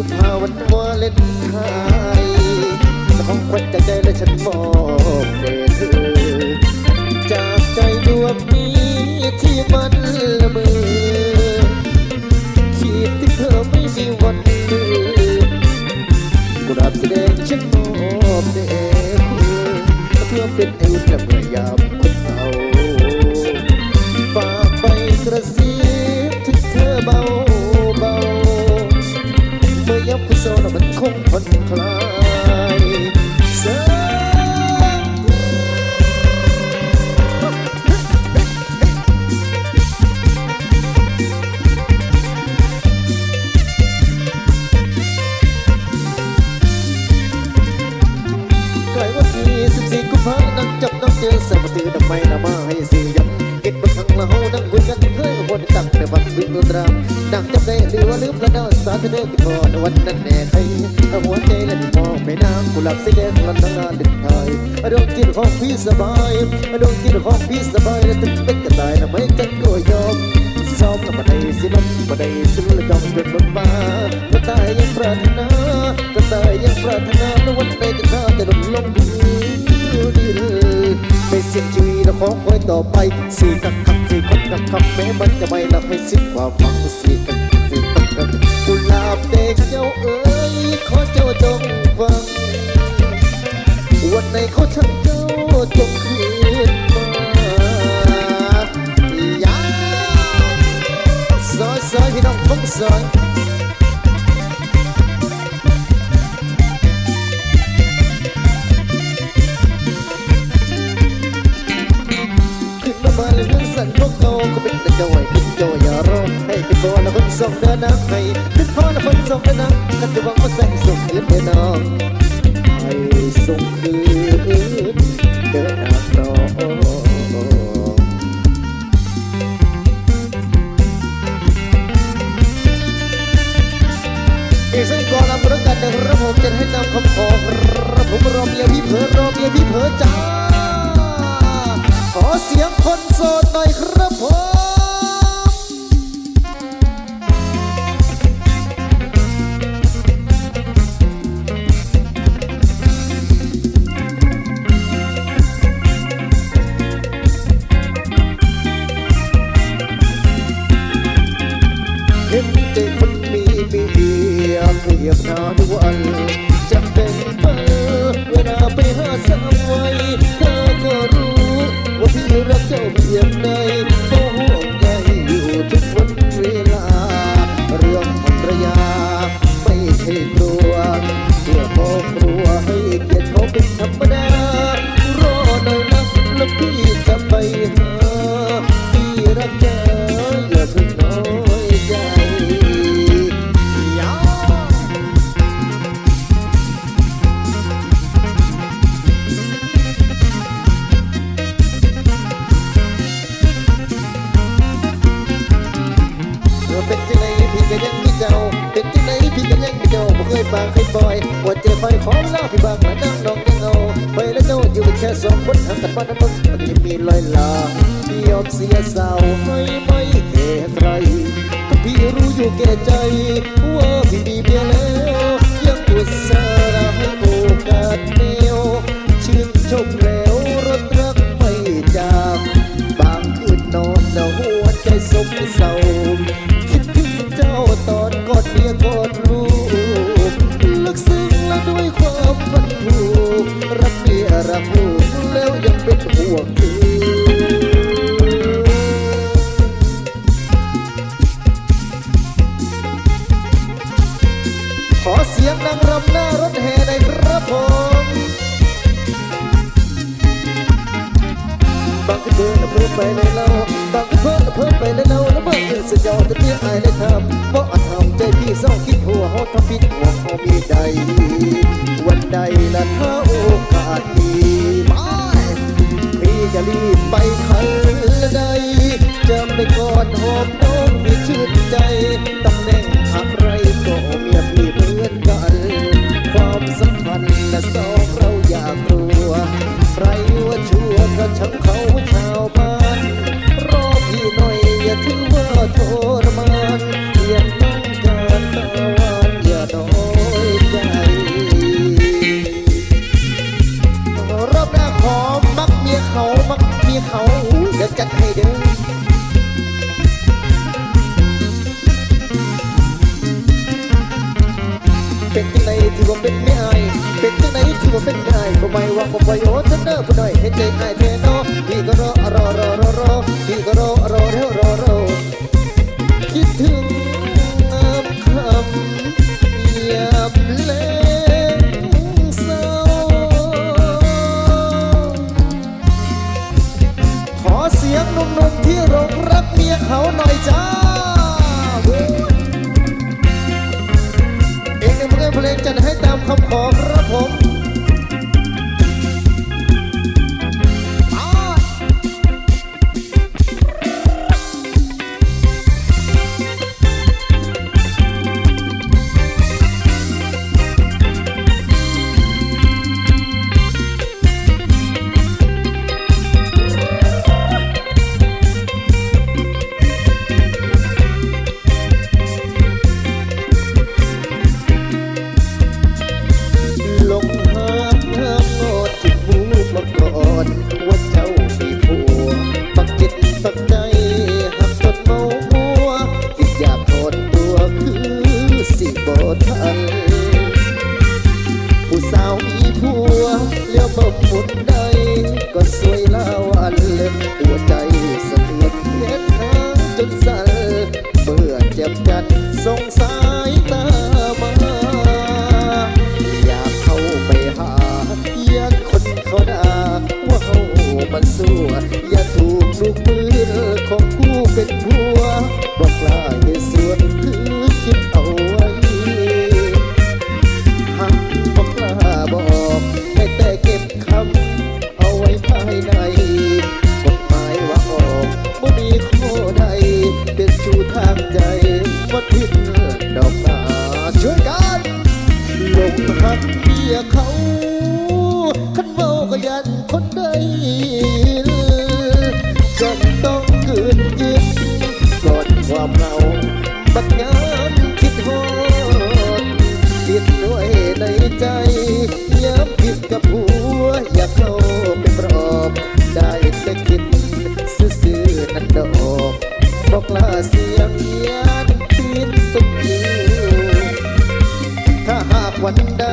กุมภาวันวาเลนไทยของขวัญจากใจและฉันมอบแด่เธอ จากใจดวงนี้ที่มันละเมอขีดที่เธอไม่มีวันลืมกุหลาบแสดงฉันมอบแด่คุณเพื่อเป็นไออุ่นและเมื่อยามคนเหงาฝากไปกระซิบถึงเธอเบา งผ่อนคลายสักใกล้วันที่กุมภานั่งจับน้องเจอสาวตือทำไมนะมาให้สื่อย้ำเก็บบนทางละเฮานั่งคุยกันเคยวนตั้งแต่วันดึงดนตรามนั่งจำได้ ละนอนสาเธอเดินกินพอในวันนั้นแน่ใครเอาหัวใจเล่มองไปน้ำกุหลาบสีแดงลันทางานดึกไทยดวงจิตของพี่สบายดวงจิตของพี่สบายและถึงเป็นกระต่ายนะไม่กันก็ยอมซ้อมกับบันไดสิลมบันไดสิลจอมจนลงมากระต่ายยังปรารถนากระต่ายยังปรารถนาในวันใดจะข้าจะลงลงดินไม่เสียชีวิตและขอคอยต่อไปสี่กักขักสี่คนกักขักแม้มันจะไม่รับให้สิ้นความหวังสี่กักขักสี่คน กุหลาบเด็กเจ้าเอ๋ยขอเจ้าจงฟัง วันไหนเขาชักเจ้าจงคืนมาอย่าซอยซอยพี่น้องฟังซอยขึ้นมามาเลยเรืองสั่นพวกเขาก็เป็นแต่เจ้าไว้ขึ้นเจ้าอย่ารอให้ขึ้นพอแล้วคนส่งเดินน้ำให้ อนพนส่งนน้ำกันจะหวัว่าใส่ส่งเงินเดินน้ำให้ส่งคืนเดินหน้าต่ออีสักก่อลำประกันในระบบจะให้นำคำขอระผมรอเมียพี่เผอรอเมียพี่เผอจ้า ขอเสียงคนโสดหน่อยครับผม จะเป็นเบอร์เวลาไปหาสาวไว้เธอก็รู้ว่าพี่รักเจ้าเพียงใด บางเคยปล่อยปวดเจไปของเราที่บางมานั่งน้องยังเอาไปแล้วเจ้าอยู่กันแค่สองคนห่างกันมานั้นมึงมันจะมีลอยลาที่ยอมเสียสาวให้ไม่แค่ใครก็พี่รู้อยู่แก่ใจว่าพี่มีเมียแล้วยังปวดเศร้า ลึกซึ้งและด้วยความพันผูกรักเมียรักลูกแล้วยังเป็นห่วงคือขอเสียงนางรำหน้ารถแห่หน่อยครับผมบางคืนเพิ่นเพิ่มไปเลยเล่า บางคืนเพิ่นเพิ่มไปแลยเล่าแล้วบางคืนสุดยอดจะเรียอายได้ทำเพราะอาจทำใจพี่เศร้าคิดหัวเขาทำผิดหัวเขามีใจวันใดละถ้าโอกาสดีมาพี่จะรีบไปทัน เป็นจังไหนที่ว่าเป็นไม่ไอายเป็นจังไหนที่ว่าเป็นได้ก็ไม่ว่าก็บ่โยนเด้อผู้ใดเห็นใจอายเทนอะพี่ก็รอรอรอรอรอพี่ก็รอรอแล้วรอรอคิดถึงคำเหยียบ สมมุติใดก็สวยลาวันเล็บหัวใจ บเราบัดยามคิดฮอดติดด้วยในใจยามผิดกับหัวอยากเข้าไปปลอบ ได้แต่คิดซื่อๆนั่นดอกบอกลาเสียเพียนปีนตุกยิวถ้าหากวันใด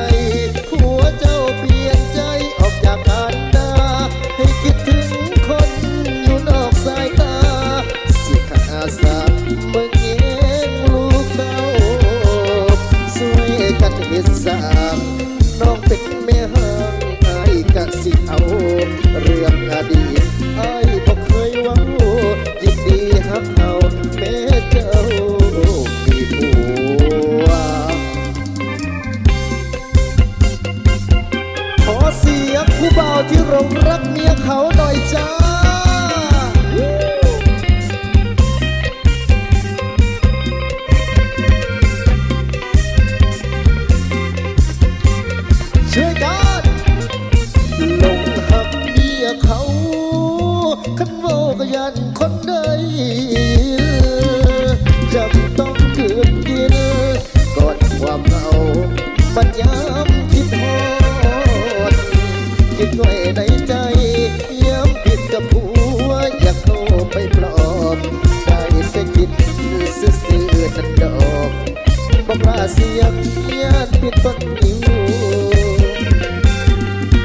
ยบเทียดเป็นต้นอิว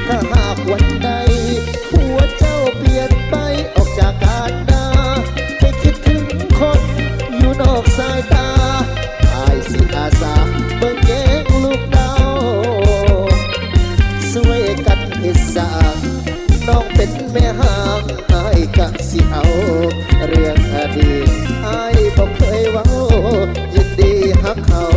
ถ้าหากวันใดหัวเจ้าเปลี่ยนไปออกจากการดาไปคิดถึงคนอยู่นอกสายตาอายสิอาสาเบิ่งแยงลูกดาวสวยกันเฮสาน้องเป็นแม่หางอายกะสิเอาเรื่องอดีตอายบ่เคยเว้ายินดีฮักเขา